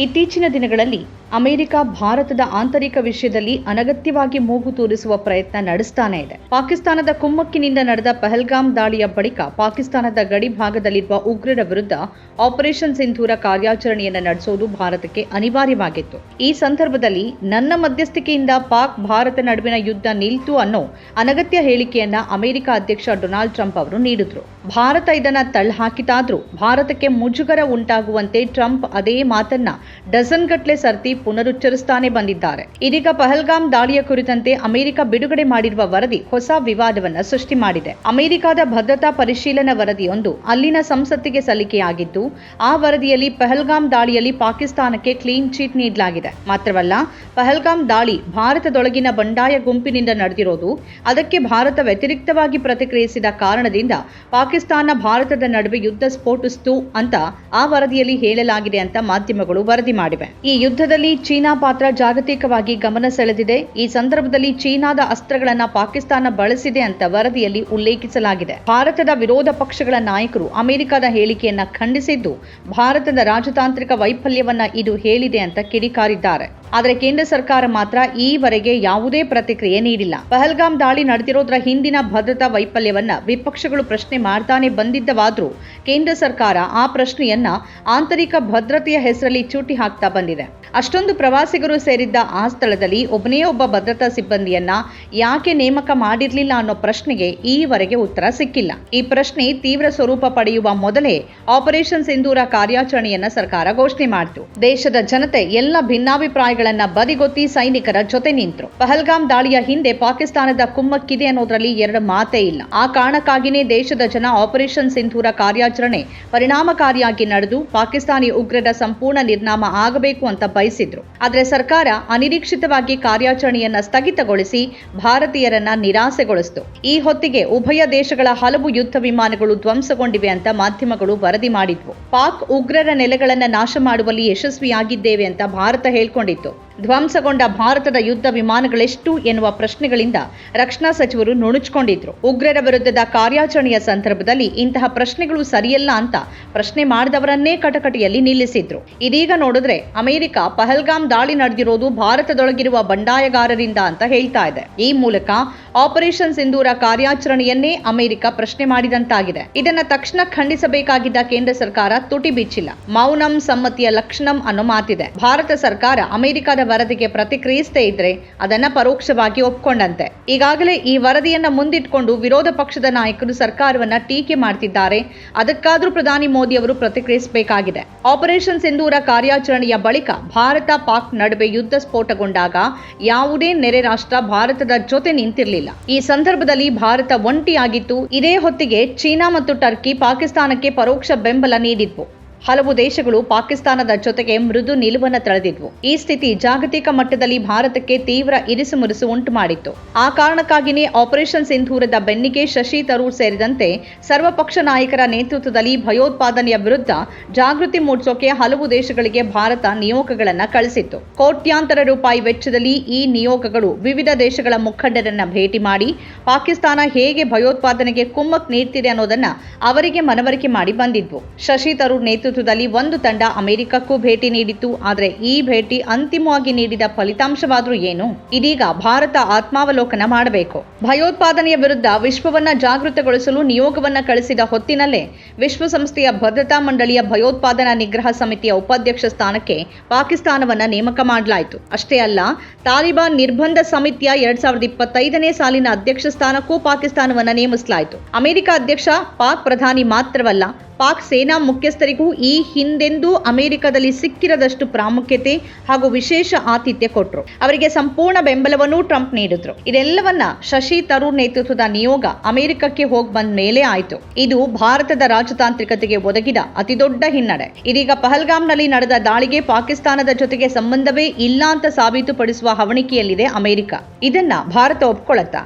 ಇತ್ತೀಚಿನ ದಿನಗಳಲ್ಲಿ ಅಮೆರಿಕ, ಭಾರತದ ಆಂತರಿಕ ವಿಷಯದಲ್ಲಿ ಅನಗತ್ಯವಾಗಿ ಮೂಗು ತೂರಿಸುವ ಪ್ರಯತ್ನ ನಡೆಸ್ತಾನೆ ಇದೆ. ಪಾಕಿಸ್ತಾನದ ಕುಮ್ಮಕ್ಕಿನಿಂದ ನಡೆದ ಪಹಲ್ಗಾಮ್ ದಾಳಿಯ ಬಳಿಕ ಪಾಕಿಸ್ತಾನದ ಗಡಿ ಭಾಗದಲ್ಲಿರುವ ಉಗ್ರರ ವಿರುದ್ಧ ಆಪರೇಷನ್ ಸಿಂಧೂರ ಕಾರ್ಯಾಚರಣೆಯನ್ನು ನಡೆಸುವುದು ಭಾರತಕ್ಕೆ ಅನಿವಾರ್ಯವಾಗಿತ್ತು. ಈ ಸಂದರ್ಭದಲ್ಲಿ ನನ್ನ ಮಧ್ಯಸ್ಥಿಕೆಯಿಂದ ಪಾಕ್, ಭಾರತ ನಡುವಿನ ಯುದ್ಧ ನಿಲ್ತು ಅನ್ನೋ ಅನಗತ್ಯ ಹೇಳಿಕೆಯನ್ನ ಅಮೆರಿಕ ಅಧ್ಯಕ್ಷ ಡೊನಾಲ್ಡ್ ಟ್ರಂಪ್ ಅವರು ನೀಡಿದ್ರು. ಭಾರತ ಇದನ್ನ ತಳ್ಳಹಾಕಿತಾದ್ರೂ ಭಾರತಕ್ಕೆ ಮುಜುಗರ ಉಂಟಾಗುವಂತೆ ಟ್ರಂಪ್ ಅದೇ ಮಾತನ್ನ ಡಜನ್ ಗಟ್ಲೆ ಸರ್ತಿ ಪುನರುಚ್ಚರಿಸ್ತಾನೆ ಬಂದಿದ್ದಾರೆ. ಇದೀಗ ಪಹಲ್ಗಾಮ್ ದಾಳಿಯ ಕುರಿತಂತೆ ಅಮೆರಿಕ ಬಿಡುಗಡೆ ಮಾಡಿರುವ ವರದಿ ಹೊಸ ವಿವಾದವನ್ನ ಸೃಷ್ಟಿ ಮಾಡಿದೆ. ಅಮೆರಿಕದ ಭದ್ರತಾ ಪರಿಶೀಲನಾ ವರದಿಯೊಂದು ಅಲ್ಲಿನ ಸಂಸತ್ತಿಗೆ ಸಲ್ಲಿಕೆಯಾಗಿದ್ದು, ಆ ವರದಿಯಲ್ಲಿ ಪಹಲ್ಗಾಮ್ ದಾಳಿಯಲ್ಲಿ ಪಾಕಿಸ್ತಾನಕ್ಕೆ ಕ್ಲೀನ್ ಚೀಟ್ ನೀಡಲಾಗಿದೆ. ಮಾತ್ರವಲ್ಲ, ಪಹಲ್ಗಾಮ್ ದಾಳಿ ಭಾರತದೊಳಗಿನ ಬಂಡಾಯ ಗುಂಪಿನಿಂದ ನಡೆದಿರೋದು, ಅದಕ್ಕೆ ಭಾರತ ವ್ಯತಿರಿಕ್ತವಾಗಿ ಪ್ರತಿಕ್ರಿಯಿಸಿದ ಕಾರಣದಿಂದ ಪಾಕಿಸ್ತಾನ ಭಾರತದ ನಡುವೆ ಯುದ್ಧ ಸ್ಫೋಟಿಸಿತು ಅಂತ ಆ ವರದಿಯಲ್ಲಿ ಹೇಳಲಾಗಿದೆ ಅಂತ ಮಾಧ್ಯಮಗಳು ವರದಿ ಮಾಡಿವೆ. ಈ ಯುದ್ಧದಲ್ಲಿ ಚೀನಾ ಪಾತ್ರ ಜಾಗತಿಕವಾಗಿ ಗಮನ ಸೆಳೆದಿದೆ. ಈ ಸಂದರ್ಭದಲ್ಲಿ ಚೀನಾದ ಅಸ್ತ್ರಗಳನ್ನು ಪಾಕಿಸ್ತಾನ ಬಳಸಿದೆ ಅಂತ ವರದಿಯಲ್ಲಿ ಉಲ್ಲೇಖಿಸಲಾಗಿದೆ. ಭಾರತದ ವಿರೋಧ ಪಕ್ಷಗಳ ನಾಯಕರು ಅಮೆರಿಕದ ಹೇಳಿಕೆಯನ್ನ ಖಂಡಿಸಿದ್ದು, ಭಾರತದ ರಾಜತಾಂತ್ರಿಕ ವೈಫಲ್ಯವನ್ನ ಇದು ಹೇಳಿದೆ ಅಂತ ಕಿಡಿಕಾರಿದ್ದಾರೆ. ಆದರೆ ಕೇಂದ್ರ ಸರ್ಕಾರ ಮಾತ್ರ ಈವರೆಗೆ ಯಾವುದೇ ಪ್ರತಿಕ್ರಿಯೆ ನೀಡಿಲ್ಲ. ಪಹಲ್ಗಾಮ್ ದಾಳಿ ನಡೆದಿರೋದ್ರ ಹಿಂದಿನ ಭದ್ರತಾ ವೈಫಲ್ಯವನ್ನ ವಿಪಕ್ಷಗಳು ಪ್ರಶ್ನೆ ಮಾಡ್ತಾನೆ ಬಂದಿದ್ದವಾದ್ರೂ ಕೇಂದ್ರ ಸರ್ಕಾರ ಆ ಪ್ರಶ್ನೆಯನ್ನ ಆಂತರಿಕ ಭದ್ರತೆಯ ಹೆಸರಲ್ಲಿ ಚೂಟಿ ಹಾಕ್ತಾ ಬಂದಿದೆ. ಅಷ್ಟೊಂದು ಪ್ರವಾಸಿಗರು ಸೇರಿದ್ದ ಆ ಸ್ಥಳದಲ್ಲಿ ಒಬ್ಬನೇ ಒಬ್ಬ ಭದ್ರತಾ ಸಿಬ್ಬಂದಿಯನ್ನ ಯಾಕೆ ನೇಮಕ ಮಾಡಿರ್ಲಿಲ್ಲ ಅನ್ನೋ ಪ್ರಶ್ನೆಗೆ ಈವರೆಗೆ ಉತ್ತರ ಸಿಕ್ಕಿಲ್ಲ. ಈ ಪ್ರಶ್ನೆ ತೀವ್ರ ಸ್ವರೂಪ ಪಡೆಯುವ ಮೊದಲೇ ಆಪರೇಷನ್ ಸಿಂಧೂರ ಕಾರ್ಯಾಚರಣೆಯನ್ನ ಸರ್ಕಾರ ಘೋಷಣೆ ಮಾಡಿತು. ದೇಶದ ಜನತೆ ಎಲ್ಲ ಭಿನ್ನಾಭಿಪ್ರಾಯಗಳನ್ನ ಬದಿಗೊತ್ತಿ ಸೈನಿಕರ ಜೊತೆ ನಿಂತರು. ಪಹಲ್ಗಾಮ್ ದಾಳಿಯ ಹಿಂದೆ ಪಾಕಿಸ್ತಾನದ ಕುಮ್ಮಕ್ಕಿದೆ ಅನ್ನೋದ್ರಲ್ಲಿ ಎರಡು ಮಾತೇ ಇಲ್ಲ. ಆ ಕಾರಣಕ್ಕಾಗಿನೇ ದೇಶದ ಜನ ಆಪರೇಷನ್ ಸಿಂಧೂರ ಕಾರ್ಯಾಚರಣೆ ಪರಿಣಾಮಕಾರಿಯಾಗಿ ನಡೆದು ಪಾಕಿಸ್ತಾನಿ ಉಗ್ರರ ಸಂಪೂರ್ಣ ನಿರ್ನಾಮ ಆಗಬೇಕು ಅಂತ ಬಯಸಿದ್ರು ಆದರೆ ಸರ್ಕಾರ ಅನಿರೀಕ್ಷಿತವಾಗಿ ಕಾರ್ಯಾಚರಣೆಯನ್ನ ಸ್ಥಗಿತಗೊಳಿಸಿ ಭಾರತೀಯರನ್ನ ನಿರಾಸೆಗೊಳಿಸಿತು. ಈ ಹೊತ್ತಿಗೆ ಉಭಯ ದೇಶಗಳ ಹಲವು ಯುದ್ಧ ವಿಮಾನಗಳು ಧ್ವಂಸಗೊಂಡಿವೆ ಅಂತ ಮಾಧ್ಯಮಗಳು ವರದಿ ಮಾಡಿದ್ವು. ಪಾಕ್ ಉಗ್ರರ ನೆಲೆಗಳನ್ನ ನಾಶ ಮಾಡುವಲ್ಲಿ ಯಶಸ್ವಿಯಾಗಿದ್ದೇವೆ ಅಂತ ಭಾರತ ಹೇಳ್ಕೊಂಡಿತ್ತು. ಧ್ವಂಸಗೊಂಡ ಭಾರತದ ಯುದ್ಧ ವಿಮಾನಗಳೆಷ್ಟು ಎನ್ನುವ ಪ್ರಶ್ನೆಗಳಿಂದ ರಕ್ಷಣಾ ಸಚಿವರು ನುಣುಚಿಕೊಂಡಿದ್ರು. ಉಗ್ರರ ವಿರುದ್ಧದ ಕಾರ್ಯಾಚರಣೆಯ ಸಂದರ್ಭದಲ್ಲಿ ಇಂತಹ ಪ್ರಶ್ನೆಗಳು ಸರಿಯಲ್ಲ ಅಂತ ಪ್ರಶ್ನೆ ಮಾಡಿದವರನ್ನೇ ಕಟಕಟಿಯಲ್ಲಿ ನಿಲ್ಲಿಸಿದ್ರು. ಇದೀಗ ನೋಡಿದ್ರೆ ಅಮೆರಿಕ ಪಹಲ್ಗಾಮ್ ದಾಳಿ ನಡೆದಿರೋದು ಭಾರತದೊಳಗಿರುವ ಬಂಡಾಯಗಾರರಿಂದ ಅಂತ ಹೇಳ್ತಾ ಇದೆ. ಈ ಮೂಲಕ ಆಪರೇಷನ್ ಸಿಂಧೂರ ಕಾರ್ಯಾಚರಣೆಯನ್ನೇ ಅಮೆರಿಕ ಪ್ರಶ್ನೆ ಮಾಡಿದಂತಾಗಿದೆ. ಇದನ್ನ ತಕ್ಷಣ ಖಂಡಿಸಬೇಕಾಗಿದ್ದ ಕೇಂದ್ರ ಸರ್ಕಾರ ತುಟಿ ಬಿಚ್ಚಿಲ್ಲ. ಮೌನಂ ಸಮ್ಮತಿಯ ಲಕ್ಷಣಂ ಅನ್ನೋ ಮಾತಿದೆ. ಭಾರತ ಸರ್ಕಾರ ಅಮೆರಿಕದ ವರದಿಗೆ ಪ್ರತಿಕ್ರಿಯಿಸದೇ ಇದ್ರೆ ಅದನ್ನ ಪರೋಕ್ಷವಾಗಿ ಒಪ್ಕೊಂಡಂತೆ. ಈಗಾಗಲೇ ಈ ವರದಿಯನ್ನ ಮುಂದಿಟ್ಕೊಂಡು ವಿರೋಧ ಪಕ್ಷದ ನಾಯಕರು ಸರ್ಕಾರವನ್ನ ಟೀಕೆ ಮಾಡ್ತಿದ್ದಾರೆ. ಅದಕ್ಕಾದ್ರೂ ಪ್ರಧಾನಿ ಮೋದಿ ಅವರು ಪ್ರತಿಕ್ರಿಯಿಸಬೇಕಾಗಿದೆ. ಆಪರೇಷನ್ ಸಿಂಧೂರ ಕಾರ್ಯಾಚರಣೆಯ ಬಳಿಕ ಭಾರತ ಪಾಕ್ ನಡುವೆ ಯುದ್ಧ ಸ್ಫೋಟಗೊಂಡಾಗ ಯಾವುದೇ ನೆರೆ ರಾಷ್ಟ್ರ ಭಾರತದ ಜೊತೆ ನಿಂತಿರಲಿಲ್ಲ. ಈ ಸಂದರ್ಭದಲ್ಲಿ ಭಾರತ ಒಂಟಿಯಾಗಿತ್ತು. ಇದೇ ಹೊತ್ತಿಗೆ ಚೀನಾ ಮತ್ತು ಟರ್ಕಿ ಪಾಕಿಸ್ತಾನಕ್ಕೆ ಪರೋಕ್ಷ ಬೆಂಬಲ ನೀಡಿದ್ವು. ಹಲವು ದೇಶಗಳು ಪಾಕಿಸ್ತಾನದ ಜೊತೆಗೆ ಮೃದು ನಿಲುವನ್ನು ತಳೆದಿದ್ವು. ಈ ಸ್ಥಿತಿ ಜಾಗತಿಕ ಮಟ್ಟದಲ್ಲಿ ಭಾರತಕ್ಕೆ ತೀವ್ರ ಇರಿಸುಮುರಿಸು ಉಂಟು ಮಾಡಿತ್ತು. ಆ ಕಾರಣಕ್ಕಾಗಿಯೇ ಆಪರೇಷನ್ ಸಿಂಧೂರದ ಬೆನ್ನಿಗೆ ಶಶಿ ತರೂರ್ ಸೇರಿದಂತೆ ಸರ್ವಪಕ್ಷ ನಾಯಕರ ನೇತೃತ್ವದಲ್ಲಿ ಭಯೋತ್ಪಾದನೆಯ ವಿರುದ್ಧ ಜಾಗೃತಿ ಮೂಡಿಸೋಕೆ ಹಲವು ದೇಶಗಳಿಗೆ ಭಾರತ ನಿಯೋಗಗಳನ್ನು ಕಳಿಸಿತ್ತು. ಕೋಟ್ಯಾಂತರ ರೂಪಾಯಿ ವೆಚ್ಚದಲ್ಲಿ ಈ ನಿಯೋಗಗಳು ವಿವಿಧ ದೇಶಗಳ ಮುಖಂಡರನ್ನ ಭೇಟಿ ಮಾಡಿ ಪಾಕಿಸ್ತಾನ ಹೇಗೆ ಭಯೋತ್ಪಾದನೆಗೆ ಕುಮ್ಮಕ್ ನೀಡ್ತಿದೆ ಅನ್ನೋದನ್ನ ಅವರಿಗೆ ಮನವರಿಕೆ ಮಾಡಿ ಬಂದಿದ್ವು. ಶಶಿ ತರೂರ್ ನೇತೃತ್ವದಲ್ಲಿ ಒಂದು ತಂಡ ಅಮೆರಿಕಕ್ಕೂ ಭೇಟಿ ನೀಡಿತ್ತು. ಆದರೆ ಈ ಭೇಟಿ ಅಂತಿಮವಾಗಿ ನೀಡಿದ ಫಲಿತಾಂಶವಾದ್ರೂ ಏನು? ಇದೀಗ ಭಾರತ ಆತ್ಮಾವಲೋಕನ ಮಾಡಬೇಕು. ಭಯೋತ್ಪಾದನೆಯ ವಿರುದ್ಧ ವಿಶ್ವವನ್ನ ಜಾಗೃತಗೊಳಿಸಲು ನಿಯೋಗವನ್ನ ಕಳಿಸಿದ ಹೊತ್ತಿನಲ್ಲೇ ವಿಶ್ವಸಂಸ್ಥೆಯ ಭದ್ರತಾ ಮಂಡಳಿಯ ಭಯೋತ್ಪಾದನಾ ನಿಗ್ರಹ ಸಮಿತಿಯ ಉಪಾಧ್ಯಕ್ಷ ಸ್ಥಾನಕ್ಕೆ ಪಾಕಿಸ್ತಾನವನ್ನ ನೇಮಕ ಮಾಡಲಾಯಿತು. ಅಷ್ಟೇ ಅಲ್ಲ, ತಾಲಿಬಾನ್ ನಿರ್ಬಂಧ ಸಮಿತಿಯ ಎರಡ್ ಸಾವಿರದ ಇಪ್ಪತ್ತೈದನೇ ಸಾಲಿನ ಅಧ್ಯಕ್ಷ ಸ್ಥಾನಕ್ಕೂ ಪಾಕಿಸ್ತಾನವನ್ನು ನೇಮಿಸಲಾಯಿತು. ಅಮೆರಿಕ ಅಧ್ಯಕ್ಷ ಪಾಕ್ ಪ್ರಧಾನಿ ಮಾತ್ರವಲ್ಲ, ಪಾಕ್ ಸೇನಾ ಮುಖ್ಯಸ್ಥರಿಗೂ ಈ ಹಿಂದೆಂದೂ ಅಮೆರಿಕದಲ್ಲಿ ಸಿಕ್ಕಿರದಷ್ಟು ಪ್ರಾಮುಖ್ಯತೆ ಹಾಗೂ ವಿಶೇಷ ಆತಿಥ್ಯ ಕೊಟ್ಟರು ಅವರಿಗೆ ಸಂಪೂರ್ಣ ಬೆಂಬಲವನ್ನು ಟ್ರಂಪ್ ನೀಡಿದ್ರು. ಇದೆಲ್ಲವನ್ನ ಶಶಿ ತರೂರ್ ನೇತೃತ್ವದ ನಿಯೋಗ ಅಮೆರಿಕಕ್ಕೆ ಹೋಗಿ ಬಂದ ಮೇಲೆ ಆಯಿತು. ಇದು ಭಾರತದ ರಾಜತಾಂತ್ರಿಕತೆಗೆ ಒದಗಿದ ಅತಿದೊಡ್ಡ ಹಿನ್ನಡೆ. ಇದೀಗ ಪಹಲ್ಗಾಮ್ನಲ್ಲಿ ನಡೆದ ದಾಳಿಗೆ ಪಾಕಿಸ್ತಾನದ ಜೊತೆಗೆ ಸಂಬಂಧವೇ ಇಲ್ಲ ಅಂತ ಸಾಬೀತುಪಡಿಸುವ ಹವಣಿಕೆಯಲ್ಲಿದೆ ಅಮೆರಿಕ. ಇದನ್ನ ಭಾರತ ಒಪ್ಕೊಳ್ಳತ್ತಾ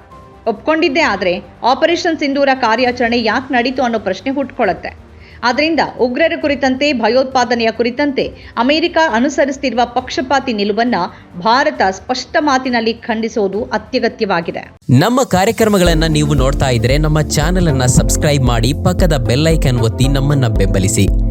ಒಪ್ಕೊಂಡಿದ್ದೇ ಆದ್ರೆ ಆಪರೇಷನ್ ಸಿಂಧೂರ ಕಾರ್ಯಾಚರಣೆ ಯಾಕೆ ನಡೀತು ಅನ್ನೋ ಪ್ರಶ್ನೆ ಹುಟ್ಕೊಳ್ಳುತ್ತೆ. ಆದ್ದರಿಂದ ಉಗ್ರರ ಕುರಿತಂತೆ, ಭಯೋತ್ಪಾದನೆಯ ಕುರಿತಂತೆ ಅಮೆರಿಕ ಅನುಸರಿಸುತ್ತಿರುವ ಪಕ್ಷಪಾತಿ ನಿಲುವನ್ನ ಭಾರತ ಸ್ಪಷ್ಟ ಮಾತಿನಲ್ಲಿ ಖಂಡಿಸುವುದು ಅತ್ಯಗತ್ಯವಾಗಿದೆ. ನಮ್ಮ ಕಾರ್ಯಕ್ರಮಗಳನ್ನು ನೀವು ನೋಡ್ತಾ ಇದ್ರೆ ನಮ್ಮ ಚಾನೆಲ್ ಅನ್ನ ಸಬ್ಸ್ಕ್ರೈಬ್ ಮಾಡಿ ಪಕ್ಕದ ಬೆಲ್ಲೈಕನ್ ಒತ್ತಿ ನಮ್ಮನ್ನ ಬೆಂಬಲಿಸಿ.